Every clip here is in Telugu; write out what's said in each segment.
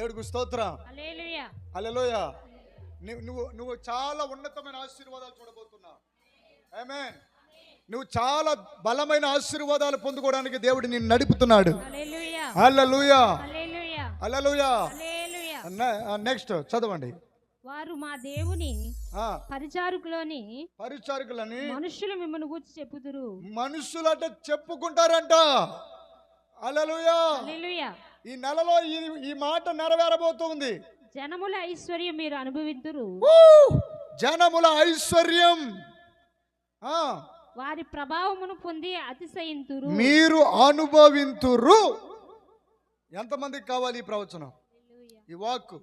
దేవుడికి స్తోత్రం. అలెలోయ నువ్వు నువ్వు చాలా ఉన్నతమైన ఆశీర్వాదాలు చూడబోతున్నావు. ఆమేన్ నువ్వు చాలా బలమైన ఆశీర్వాదాలు పొందుకోవడానికి దేవుడు నిన్ను నడుపుతున్నాడు. హల్లెలూయా. హల్లెలూయా. హల్లెలూయా హల్లెలూయా హల్లెలూయా నెక్స్ట్ చదవండి. వారు మా దేవుని పరిచారకులోని పరిచారకులని మనుషులు మిమ్మల్ని గూర్చి చెప్పుదురు. మనుషులంటే చెప్పుకుంటారంట. హల్లెలూయా. హల్లెలూయా ఈ నెలలో ఈ ఈ మాట నెరవేరబోతుంది. జనముల ఐశ్వర్యం మీరు అనుభవిద్దురు ఊ! జనముల ఐశ్వర్యం. వారి ప్రభావమును పొంది అతిశయింతురు. మీరు అనుభవింతురు. ఎంతమందికి కావాలి ఈ ప్రవచనం? ఈ వాక్కు.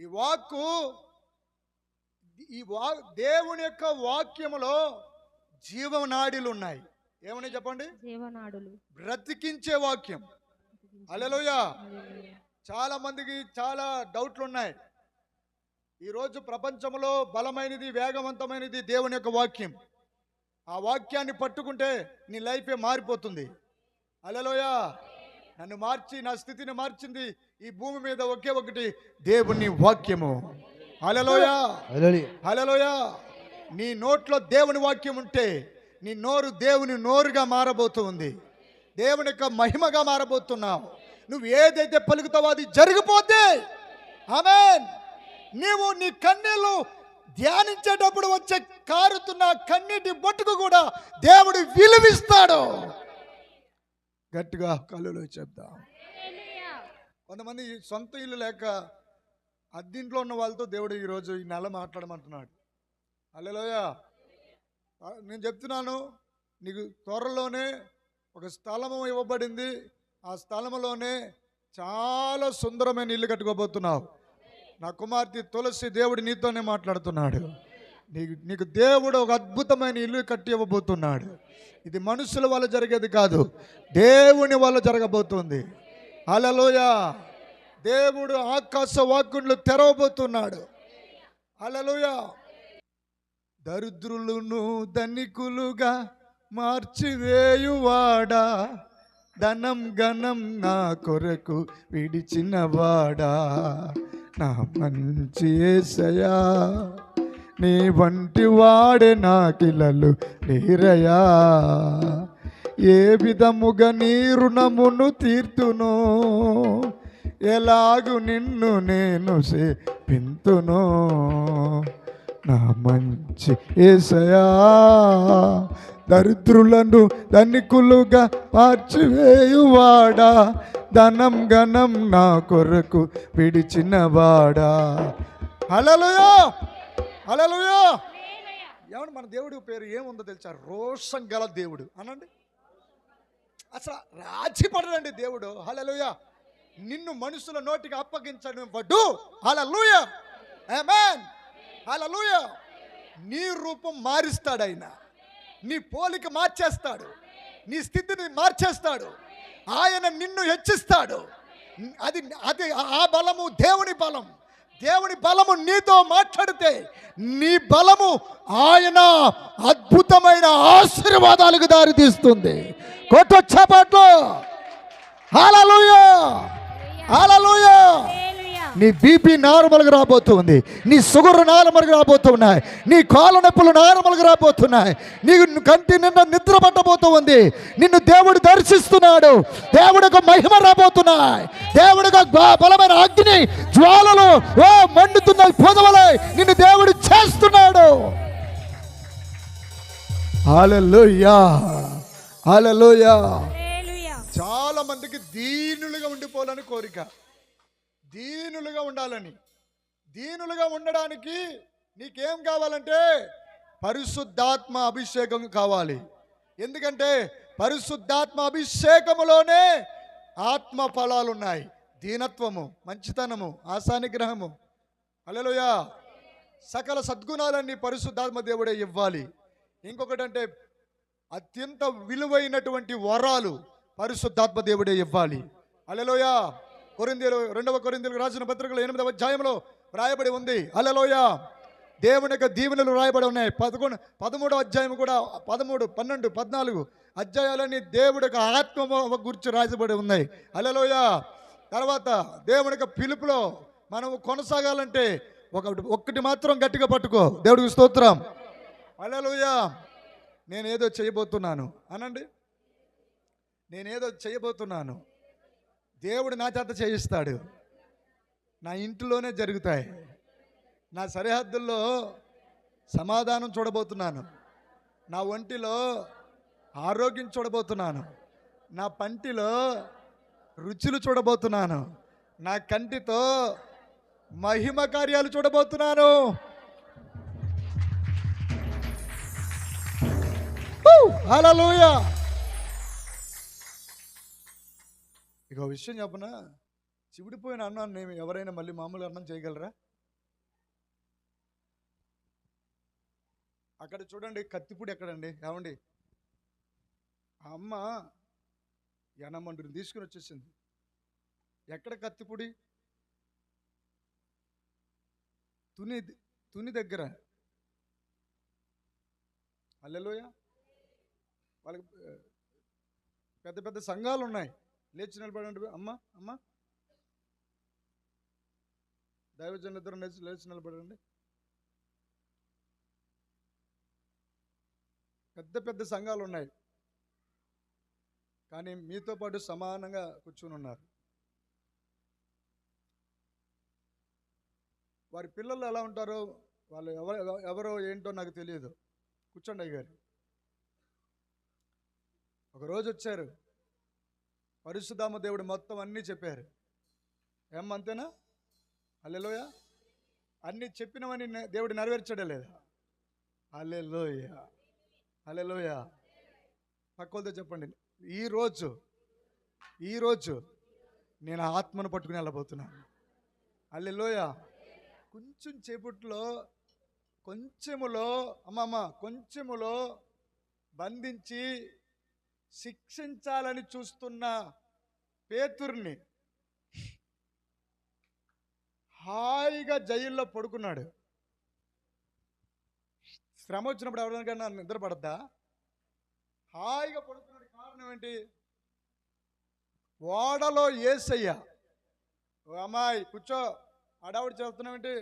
ఈ వాక్కు ఈ వా దేవుని యొక్క వాక్యములో జీవనాడిలు ఉన్నాయి. ఏమని చెప్పండి? జీవనాడులు. బ్రతికించే వాక్యం. అలెలుయ చాలా మందికి చాలా డౌట్లు ఉన్నాయి ఈరోజు ప్రపంచంలో బలమైనది వేగవంతమైనది దేవుని యొక్క వాక్యం. ఆ వాక్యాన్ని పట్టుకుంటే నీ లైఫే మారిపోతుంది. అలలోయ నన్ను మార్చి నా స్థితిని మార్చింది ఈ భూమి మీద ఒకే ఒకటి దేవుని వాక్యము. అలలోయ హలోయ నీ నోట్లో దేవుని వాక్యం ఉంటే నీ నోరు దేవుని నోరుగా మారబోతుంది. దేవుని యొక్క మహిమగా మారబోతున్నావు. నువ్వు ఏదైతే పలుకుతావో అది జరిగిపోతే. ఆమెన్. నీవు నీ కన్నీళ్ళు ధ్యానించేటప్పుడు వచ్చే కారుతున్న కన్నీటి బొట్టుకు కూడా దేవుడు విలువిస్తాడు. గట్టిగా కళ్ళులో చెప్దాం. కొంతమంది సొంత ఇల్లు లేక అద్దింట్లో ఉన్న వాళ్ళతో దేవుడు ఈరోజు ఈ నెల మాట్లాడమంటున్నాడు. అల్లెలోయ నేను చెప్తున్నాను నీకు త్వరలోనే ఒక స్థలము ఇవ్వబడింది. ఆ స్థలములోనే చాలా సుందరమైన ఇల్లు కట్టుకోబోతున్నావు. నా కుమార్తె తులసి దేవుడు నీతోనే మాట్లాడుతున్నాడు. నీకు నీకు దేవుడు ఒక అద్భుతమైన ఇల్లు కట్టి ఇవ్వబోతున్నాడు. ఇది మనుషుల వల్ల జరిగేది కాదు. దేవుని వల్ల జరగబోతుంది. అలలోయ దేవుడు ఆకాశ వాక్యులు తెరవబోతున్నాడు. అలలోయ దరిద్రులను ధనికులుగా మార్చివేయువాడా? ధనం గణం నా కొరకు విడిచినవాడా నా మంచి ఏసయా నీ వంటి వాడే నా కిలలు నీరయా. ఏ విధముగా నీ రుణమును తీర్తును ఎలాగు నిన్ను నేను సేపింతును. నా మంచి ఏసయా దరిద్రులను ధనికులుగా మార్చివేయువాడా ధనం గణం నా కొరకు విడిచినవాడా. అలలుయో అలలుయో ఏమన్నా మన దేవుడి పేరు ఏముందో తెలుసా? రోషం గల దేవుడు. అనండి. అసలు రాజీపడరండి దేవుడు. హలలుయ నిన్ను మనుషుల నోటికి అప్పగించడం వడ్డు హలలుయ ఆమేన్ హలలుయ నీ రూపం మారుస్తాడు ఆయన నీ పోలిక మార్చేస్తాడు. నీ స్థితిని మార్చేస్తాడు. ఆయన నిన్ను హెచ్చిస్తాడు. అది అది ఆ బలము దేవుని బలం. దేవుని బలము నీతో మాట్లాడితే నీ బలము ఆయన అద్భుతమైన ఆశీర్వాదాలకు దారితీస్తుంది. కొట్టొచ్చేపాట్లు పాటలో హాలూయా హల్లెలూయా నీ బీపీ నార్మల్గా రాబోతుంది నీ షుగర్ నార్మల్గా రాబోతున్నాయి నీ కాళ్ళ నొప్పులు నార్మల్గా రాబోతున్నాయి నీకు కంటి నిన్న నిద్ర పట్టబోతుంది నిన్ను దేవుడు దర్శిస్తున్నాడు దేవుడికి మహిమ రాబోతున్నాయి దేవుడికి బలమైన అగ్ని జ్వాలలు ఓ మండుతున్న పొదవలే నిన్ను దేవుడు చేస్తున్నాడు. హల్లెలూయా హల్లెలూయా. దీనులుగా ఉండాలని. దీనులుగా ఉండడానికి నీకేం కావాలంటే పరిశుద్ధాత్మ అభిషేకం కావాలి. ఎందుకంటే పరిశుద్ధాత్మ అభిషేకములోనే ఆత్మ ఫలాలు ఉన్నాయి దీనత్వము మంచితనము ఆశానిగ్రహము. అలెలుయా సకల సద్గుణాలన్నీ పరిశుద్ధాత్మ దేవుడే ఇవ్వాలి. ఇంకొకటి అంటే అత్యంత విలువైనటువంటి వరాలు పరిశుద్ధాత్మ దేవుడే ఇవ్వాలి. అలెలోయా కొరిందీలు రెండవ కొరిందీలు రాసిన పత్రికలు ఎనిమిదవ అధ్యాయంలో రాయబడి ఉంది. అలలోయ దేవుని యొక్క దీవెనలు రాయబడి ఉన్నాయి. పదకొండు పదమూడవ అధ్యాయం కూడా పదమూడు పన్నెండు పద్నాలుగు అధ్యాయాలన్నీ దేవుడి యొక్క ఆత్మ గురించి రాయబడి ఉన్నాయి. అలలోయ తర్వాత దేవుని యొక్క పిలుపులో మనం కొనసాగాలంటే ఒక ఒక్కటి మాత్రం గట్టిగా పట్టుకో. దేవుడికి స్తోత్రం. అలలోయ నేనేదో చేయబోతున్నాను. అనండి. నేనేదో చేయబోతున్నాను. దేవుడు నా చేత చేయిస్తాడు. నా ఇంటిలోనే జరుగుతాయి. నా సరిహద్దుల్లో సమాధానం చూడబోతున్నాను. నా ఒంటిలో ఆరోగ్యం చూడబోతున్నాను. నా పంటిలో రుచులు చూడబోతున్నాను. నా కంటితో మహిమ కార్యాలు చూడబోతున్నాను. హల్లెలూయా! ఇక విషయం చెప్పనా? చివిడిపోయిన అన్నాన్ని ఎవరైనా మళ్ళీ మామూలు అన్నం చేయగలరా? అక్కడ చూడండి కత్తిపూడి ఎక్కడండి? ఏమండి? ఆ అమ్మ ఎనమంటుని తీసుకుని వచ్చేసింది. ఎక్కడ కత్తిపూడి? తుని తుని దగ్గర. అల్లెలోయ. వాళ్ళకి పెద్ద పెద్ద సంఘాలు ఉన్నాయి లేచి నిలబడండి అమ్మ అమ్మ. దైవజన్ ఇద్దరు లేచి లేచి నిలబడండి. పెద్ద పెద్ద సంఘాలు ఉన్నాయి. కానీ మీతో పాటు సమానంగా కూర్చుని ఉన్నారు. వారి పిల్లలు ఎలా ఉంటారో వాళ్ళు ఎవరు ఎవరో ఏంటో నాకు తెలియదు. కూర్చోండి అయ్యారు ఒకరోజు వచ్చారు. పరిశుధామ దేవుడు మొత్తం అన్నీ చెప్పారు. ఏమంతేనా అంతేనా? అల్లెలోయ అన్నీ చెప్పినవని దేవుడు నెరవేర్చడే లేదా. అల్లెలోయ అల్లెలోయ పక్కలతో చెప్పండి. ఈరోజు ఈరోజు నేను ఆత్మను పట్టుకుని వెళ్ళబోతున్నాను. అల్లెలోయ కొంచెం చేపట్లో కొంచెములో అమ్మమ్మ కొంచెములో బంధించి శిక్షించాలని చూస్తున్న పేతుర్ని హాయిగా జైల్లో పడుకున్నాడు. శ్రమ వచ్చినప్పుడు ఎవరికైనా నిద్ర పడద్దా హాయిగా పడుకున్నాడు కారణం ఏంటి? ఓడలో ఏసయ్య. ఓ అమ్మాయి కూర్చో. అడావుడు చేస్తున్నావు ఏంటి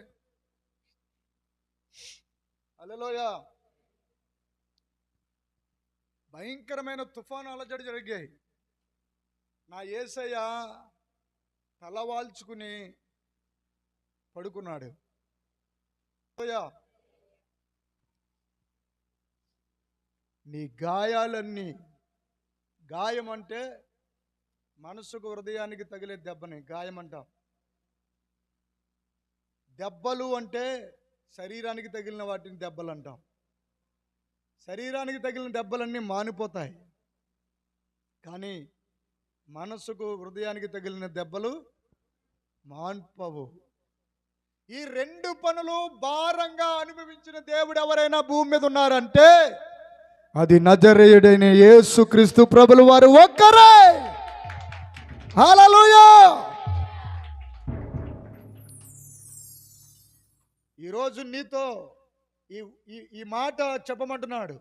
అల్లెలోయా. భయంకరమైన తుఫాను అలజడి జరిగాయి. నా ఏసయ్య తలవాల్చుకుని పడుకున్నాడు. నీ గాయాలన్నీ గాయం అంటే మనసుకు హృదయానికి తగిలే దెబ్బని గాయం అంటాం దెబ్బలు అంటే శరీరానికి తగిలిన వాటిని దెబ్బలు అంటాం శరీరానికి తగిలిన దెబ్బలన్నీ మానిపోతాయి. కానీ మనసుకు హృదయానికి తగిలిన దెబ్బలు మాన్పవు. ఈ రెండు పనులు భారంగా అనుభవించిన దేవుడు ఎవరైనా భూమి మీద ఉన్నారంటే అది నజరేయుడైన యేసుక్రీస్తు ప్రభులు వారు ఒక్కరే. హల్లెలూయా! ఈరోజు నీతో ఈ ఈ ఈ మాట చెప్పమంటున్నాడు.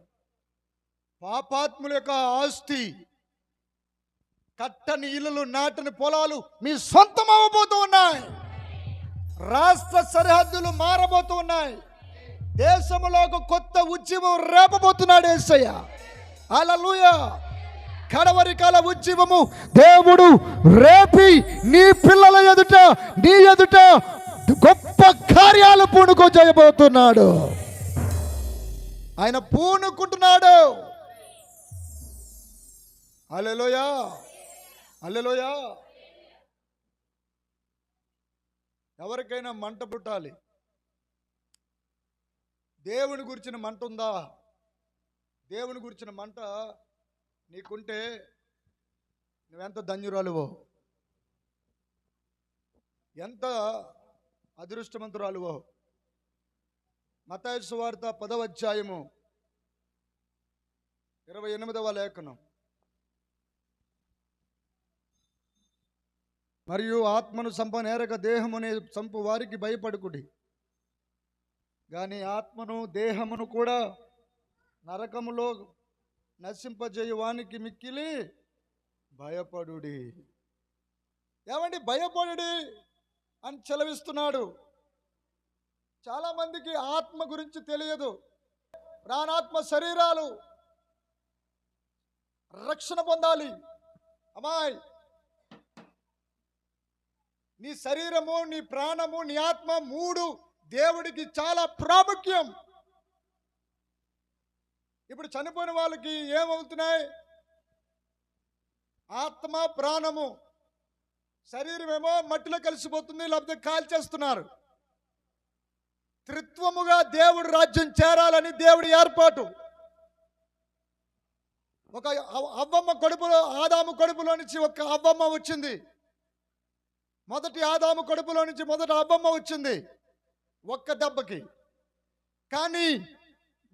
పాపాత్ముల యొక్క ఆస్తి కట్టని ఇల్లులు నాటని పొలాలు మీ సొంతం అవ్వబోతూ ఉన్నాయి. రాష్ట్ర సరిహద్దులు మారబోతూ ఉన్నాయి. దేశంలో ఒక కొత్త ఉద్యమం రేపబోతున్నాడు ఏసయ్య. అలలుయ కడవరికాల ఉద్యమము దేవుడు రేపి నీ పిల్లల ఎదుట నీ ఎదుట గొప్ప కార్యాలు పూనుకో చేయబోతున్నాడు ఆయన పూనుకుంటున్నాడు. అల్లెలోయా అల్లెలోయా ఎవరికైనా మంట పుట్టాలి. దేవుని గురించిన మంట ఉందా? దేవుని గురించిన మంట నీకుంటే నువ్వెంత ధన్యురాలువో? ఎంత అదృష్టవంతురాలువో? మతాయసు వార్త పదవధ్యాయము ఇరవై ఎనిమిదవ లేఖనం. మరియు ఆత్మను సంపనేరక దేహమునే చంపు వారికి భయపడుకుడి. కానీ ఆత్మను దేహమును కూడా నరకములో నశింపజేయువానికి మిక్కిలి భయపడుడి. ఏమండి భయపడుడి అని చెలవిస్తున్నాడు? చాలా మందికి ఆత్మ గురించి తెలియదు. ప్రాణాత్మ శరీరాలు రక్షణ పొందాలి. అమ్మాయి నీ శరీరము నీ ప్రాణము నీ ఆత్మ మూడు దేవుడికి చాలా ప్రాముఖ్యం. ఇప్పుడు చనిపోయిన వాళ్ళకి ఏమవుతున్నాయి? ఆత్మ ప్రాణము శరీరం ఏమో మట్టిలో కలిసిపోతుంది లేకపోతే కాల్చేస్తున్నారు. త్రిత్వముగా దేవుడు రాజ్యం చేరాలని దేవుడి ఏర్పాటు. ఒక అవ్వమ్మ కడుపులో ఆదాము కడుపులో నుంచి ఒక అవ్వమ్మ వచ్చింది. మొదటి ఆదాము కడుపులో నుంచి మొదటి అవ్వమ్మ వచ్చింది. ఒక్క దెబ్బకి. కానీ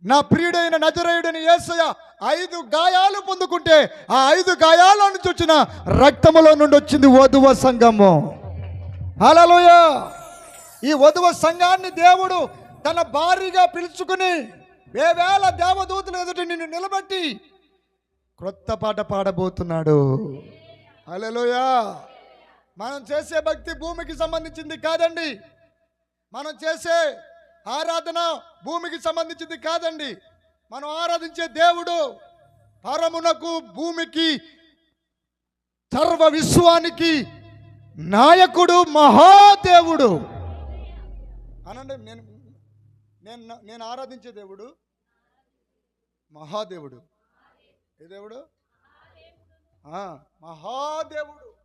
నా ప్రియుడైన నజరేయుడని యేసయ్య ఐదు గాయాలు పొందుకుంటే ఆ ఐదు గాయాల నుంచి వచ్చిన రక్తములో నుండి వచ్చింది వధువ సంఘము. హల్లెలూయ! ఈ వధువ సంఘాన్ని దేవుడు తన భారీగా పిలుచుకుని వేవేల దేవదూతులు ఎదుటి నిన్ను నిలబెట్టి క్రొత్త పాట పాడబోతున్నాడు. హల్లెలూయ. మనం చేసే భక్తి భూమికి సంబంధించింది కాదండి. మనం చేసే ఆరాధన భూమికి సంబంధించింది కాదండి. మనం ఆరాధించే దేవుడు పరమునకు భూమికి సర్వ విశ్వానికి నాయకుడు మహాదేవుడు. అనండి నేను నేను నేను ఆరాధించే దేవుడు మహాదేవుడు. ఏ దేవుడు? మహాదేవుడు.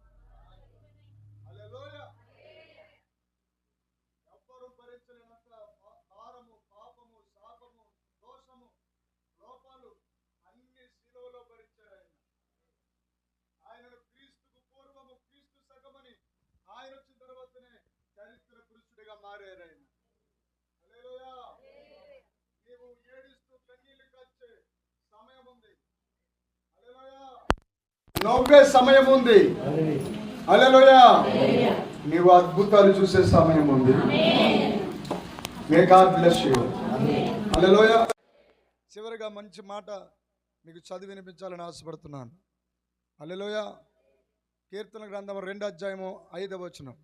నవ్వే సమయం ఉంది. హల్లెలూయా. నీవు అద్భుతాలు చూసే సమయం ఉంది. May God bless you hallelujah. చివరిగా మంచి మాట మీకు చదివి వినిపించాలని ఆశపడుతున్నాను. హల్లెలూయా. కీర్తన గ్రంథం రెండు అధ్యాయము ఐదవ వచనం.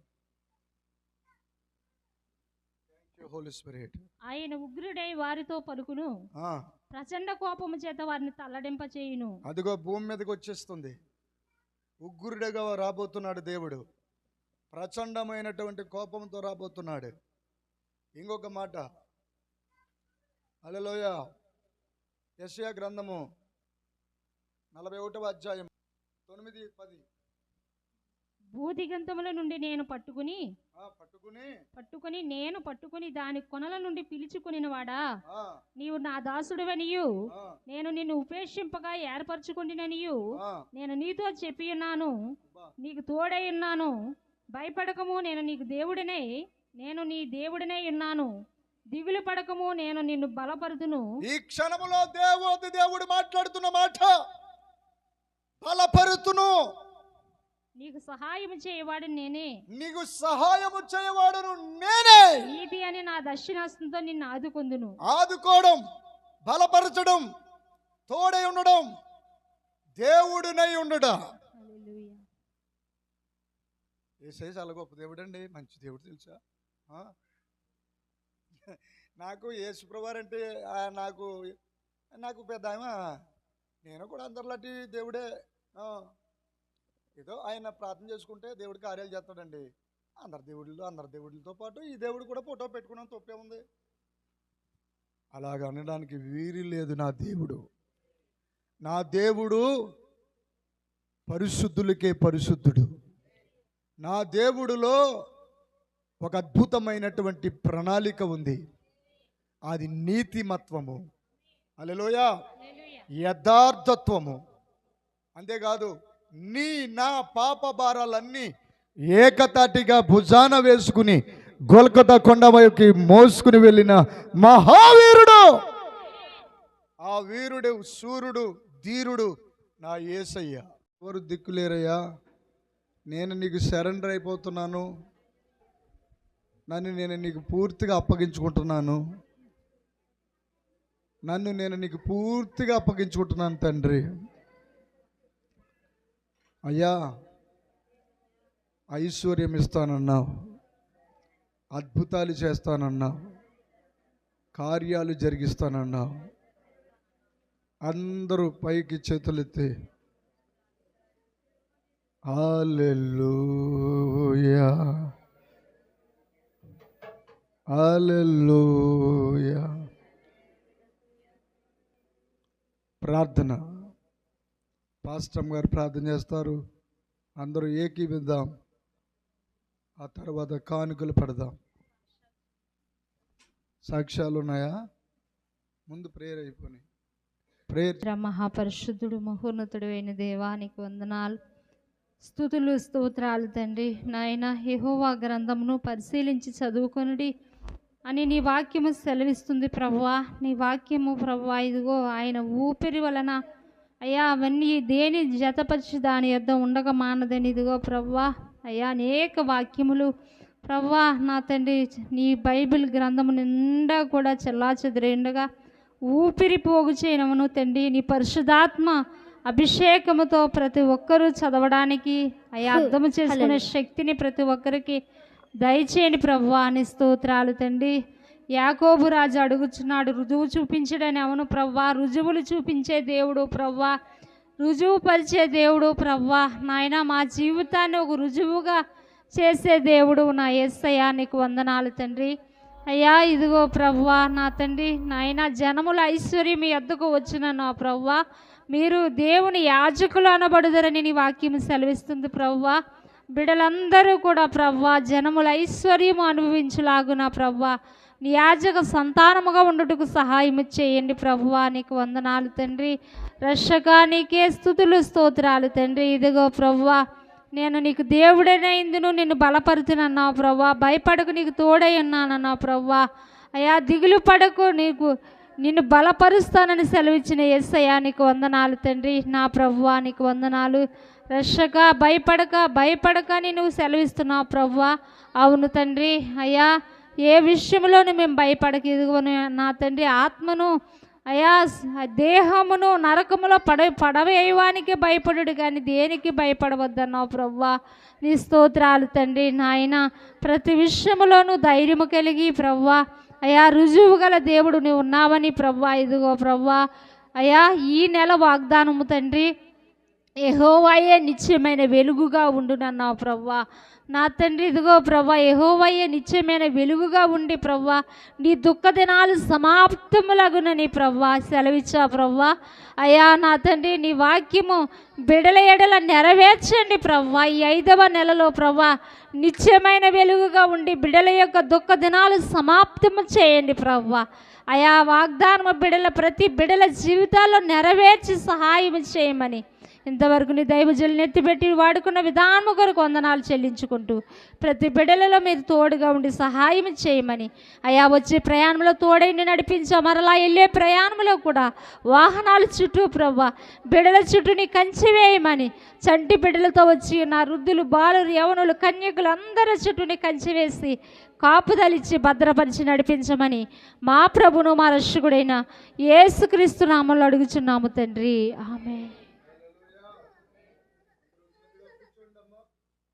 హోలీ స్పిరిట్ ఆయన ఉగ్రుడై వారితో పలుకును. ప్రచండ కోపము చేత వారిని తల్లడింప చేయును అదిగో భూమి మీదకి వచ్చేస్తుంది. ఉగ్గురుడిగా రాబోతున్నాడు దేవుడు. ప్రచండమైనటువంటి కోపంతో రాబోతున్నాడు. ఇంకొక మాట. అలలోయ యశయా గ్రంథము నలభై ఒకటవ అధ్యాయం తొమ్మిది పది. భూదిగంతముల నుండి నేను పట్టుకుని పట్టుకుని. పట్టుకుని నేను పట్టుకుని దాని కొనల నుండి పిలుచుకుని వాడా నీవు నా దాసుడివనియు. నేను నిన్ను ఉపేక్షింపగా ఏర్పరచుకుంటుననియు ఆ. నేను నీతో చెప్పి ఉన్నాను. నీకు తోడై ఉన్నాను. భయపడకము నేను నీకు దేవుడినై. నేను నీ దేవుడినై ఉన్నాను. దిగులు పడకము నేను నిన్ను బలపరుదును. ఈ క్షణములో దేవుడు మాట్లాడుతున్న మాట నీకు సహాయం చేయవాడు నేనే. నీకు సహాయము చేయవాడును నేనే. నీతి అని నా దక్షిణాస్తంతో నిన్ను ఆదుకొందును. ఆదుకోవడం బలపరచడం తోడై ఉండడం దేవుడినై హల్లెలూయా. ఏసై చాలా గొప్ప దేవుడు అండి మంచి దేవుడు తెలుసా? నాకు యేసుప్రభారు అంటే నాకు నాకు పెద్ద నేను కూడా అందరిలాంటి దేవుడే. ఏదో ఆయన ప్రార్థన చేసుకుంటే దేవుడి కార్యాలు చేస్తాడండి. అందరి దేవుళ్ళు అందరి దేవుళ్ళతో పాటు ఈ దేవుడు కూడా ఫోటో పెట్టుకున్నాం తప్పే ఉంది. అలాగ అనడానికి వీరి లేదు నా దేవుడు. నా దేవుడు పరిశుద్ధులకే పరిశుద్ధుడు. నా దేవుడిలో ఒక అద్భుతమైనటువంటి ప్రణాళిక ఉంది. అది నీతిమత్వము. అలెలోయ యథార్థత్వము. అంతేకాదు నీ నా పాప భారాలన్నీ ఏకతాటిగా భుజాన వేసుకుని గోల్కొండ కొండవైకి మోసుకుని వెళ్ళిన మహావీరుడు. ఆ వీరుడు సూర్యుడు ధీరుడు నా ఏసయ్య. ఎవరు దిక్కులేరయ్యా? నేను నీకు సరెండర్ అయిపోతున్నాను. నన్ను నేను నీకు పూర్తిగా అప్పగించుకుంటున్నాను. నన్ను నేను నీకు పూర్తిగా అప్పగించుకుంటున్నాను తండ్రి. అయ్యా ఐశ్వర్యం ఇస్తానన్నావు అద్భుతాలు చేస్తానన్నావు. కార్యాలు జరిగిస్తానన్నావు. అందరూ పైకి చేతులెత్తి హల్లెలూయా హల్లెలూయా. ప్రార్థన. పాస్టమ్ గారు ప్రార్థన చేస్తారు. అందరూ ఏకీవిద్దాం. ఆ తర్వాత కానుకలు పడదాం. సాక్ష్యాలు ఉన్నాయా ముందు ప్రేయర్ అయిపోయి ప్రేయర్ మహాపరిశుద్ధుడు మహోన్నతుడు అయిన దేవానికి వందనాలు. స్థుతులు స్తోత్రాలు తండ్రి. నాయన యహోవా గ్రంథమును పరిశీలించి చదువుకొనుడి. అని నీ వాక్యము సెలవిస్తుంది ప్రభువా. నీ వాక్యము ప్రభువా ఇదిగో ఆయన ఊపిరి వలన అయ్యా అవన్నీ దేని జతపరిచి దాని యొద్ద ఉండక మానదని ఇదిగో ప్రభువా అయ్యా అనేక వాక్యములు. ప్రభువా నా తండ్రి నీ బైబిల్ గ్రంథము నిండా కూడా చెల్లా చెదిరేండగా ఊపిరి పోగు చేయనమును తండ్రి నీ పరిశుధాత్మ అభిషేకముతో ప్రతి ఒక్కరూ చదవడానికి. అయ్యా అర్థం చేసుకునే శక్తిని ప్రతి ఒక్కరికి దయచేయండి ప్రభువా అని స్తోత్రాలు తండ్రి. యాకోబు రాజు అడుగుచున్నాడు రుజువు చూపించడని అవును ప్రవ్వా రుజువులు చూపించే దేవుడు ప్రవ్వా రుజువు పరిచే దేవుడు ప్రవ్వా నాయన మా జీవితాన్ని ఒక రుజువుగా చేసే దేవుడు నా ఎస్సయ్యా నీకు వందనాలు తండ్రి. అయ్యా ఇదిగో ప్రవ్వా నా తండ్రి నాయన జనముల ఐశ్వర్యం మీ వద్దకు వచ్చిన నా ప్రవ్వా. మీరు దేవుని యాజకులు అనబడుదరని నీ వాక్యం సెలవిస్తుంది ప్రవ్వా. బిడలందరూ కూడా ప్రవ్వా జనముల ఐశ్వర్యము అనుభవించులాగున ప్రవ్వా. యాజక సంతానముగా ఉండుటకు సహాయం చేయండి ప్రభువా నీకు వందనాలు తండ్రి. రక్షగా నీకే స్థుతులు స్తోత్రాలు తండ్రి. ఇదిగో ప్రభువా నేను నీకు దేవుడనైందును నిన్ను బలపరుచునన్నావు ప్రవ్వా భయపడకు నీకు తోడై ఉన్నానన్నావు ప్రవ్వా అయా దిగులు పడకు నీకు నిన్ను బలపరుస్తానని సెలవిచ్చిన ఎస్సయ్యా నీకు వందనాలు తండ్రి. నా ప్రభువా నీకు వందనాలు. రక్షగా భయపడక భయపడక నేను నువ్వు సెలవిస్తున్నావు ప్రవ్వా అవును తండ్రి. అయ్యా ఏ విషయంలోనూ మేము భయపడక ఇదిగో నా తండ్రి ఆత్మను అయా దేహమును నరకములో పడ పడవేయవానికి భయపడుడు కానీ దేనికి భయపడవద్దన్నావు ప్రవ్వా? నీ స్తోత్రాలు తండ్రి నాయన ప్రతి విషయంలోనూ ధైర్యము కలిగి ప్రవ్వా అయా రుజువు గల దేవుడు నువ్వు ఉన్నావని ప్రవ్వా ఇదిగో ప్రవ్వా. అయా ఈ నెల వాగ్దానము తండ్రి ఎహోవాయే నిత్యమైన వెలుగుగా ఉండునన్నావు ప్రవ్వా. నా తండ్రి ఇదిగో ప్రవ్వా ఎహోవయ్యే నిత్యమైన వెలుగుగా ఉండి ప్రవ్వా నీ దుఃఖ దినాలు సమాప్తములగునని ప్రవ్వా సెలవిచ్చా ప్రవ్వా. అయ్యా నా తండ్రి నీ వాక్యము బిడల ఎడల నెరవేర్చండి ప్రవ్వా. ఈ ఐదవ నెలలో ప్రవ్వా నిత్యమైన వెలుగుగా ఉండి బిడల యొక్క దుఃఖ దినాలు సమాప్తము చేయండి ప్రవ్వా. అయా వాగ్దానము బిడల ప్రతి బిడల జీవితాల్లో నెరవేర్చి సహాయం చేయమని ఇంతవరకు నీ దైవజలు ఎత్తిపెట్టి వాడుకున్న విధానము కొరకు వందనాలు చెల్లించుకుంటూ ప్రతి బిడలలో మీరు తోడుగా ఉండి సహాయం చేయమని. అయా వచ్చే ప్రయాణంలో తోడైండి నడిపించావు మరలా వెళ్ళే ప్రయాణంలో కూడా వాహనాల చుట్టూ ప్రవ్వ బిడల చుట్టూ నీ కంచి వేయమని. చంటి బిడ్డలతో వచ్చి నా వృద్ధులు బాలురు యవనులు కన్యకులు అందరి చుట్టూని కంచివేసి కంచి వేసి కాపుదలిచ్చి భద్రపరిచి నడిపించమని మా ప్రభును మా రక్షకుడైన యేసుక్రీస్తు నామంలో అడుగుచున్నాము తండ్రి. ఆమె